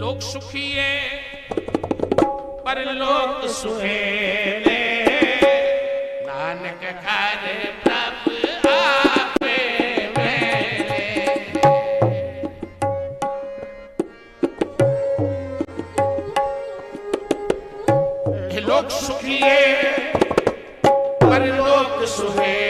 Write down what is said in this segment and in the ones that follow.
लोग सुखी है पर लोग सुहेले नानक कार लोग सुखी है पर लोग सुहेले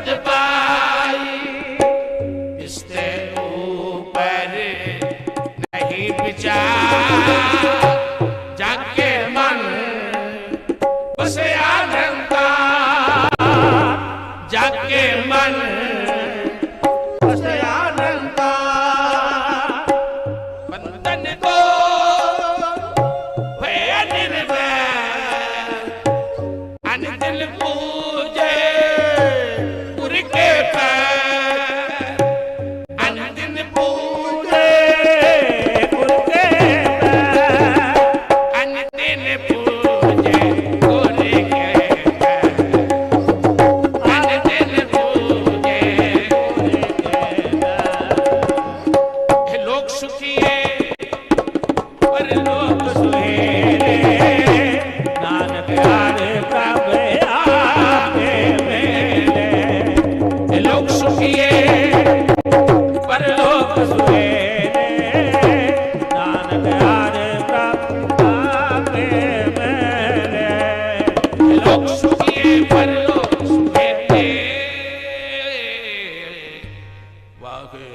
ਜਗਤ ਪਾਈ, ਇਸ ਤੇ ਉਪਰ ਨਹੀਂ ਵਿਚਾਰ। ਜਗ ਕੇ ਮਨ ਵਸਿਆ ਧੰਤਾ ਜਗ ਕੇ ਮਨ ਵਸਿਆ ਧੰਤਾ ਬੰਦਨ ਕੋ ਹੋਏ ਨਿਰਵੈ ਅਨ ਦਿਲ ਪੂ ਸੁਖੀਏ ਪਰਲੋਕ ਸੁਹੇਰੇ ਨਾਨਕ ਹਰ ਪ੍ਰਭ ਆਵੇ ਮੇਰੇ ਲੋਕ ਸੁਖੀਏ ਪਰਲੋਕ ਸੁਹੇਰੇ ਨਾਨਕ ਹਰ ਪ੍ਰਭ ਆਵੇ ਮੇਰੇ ਲੋਕ ਸੁਖੀਏ ਪਰਲੋਕ ਸੁਹੇਰੇ ਵਾਹਿਗੁਰੂ।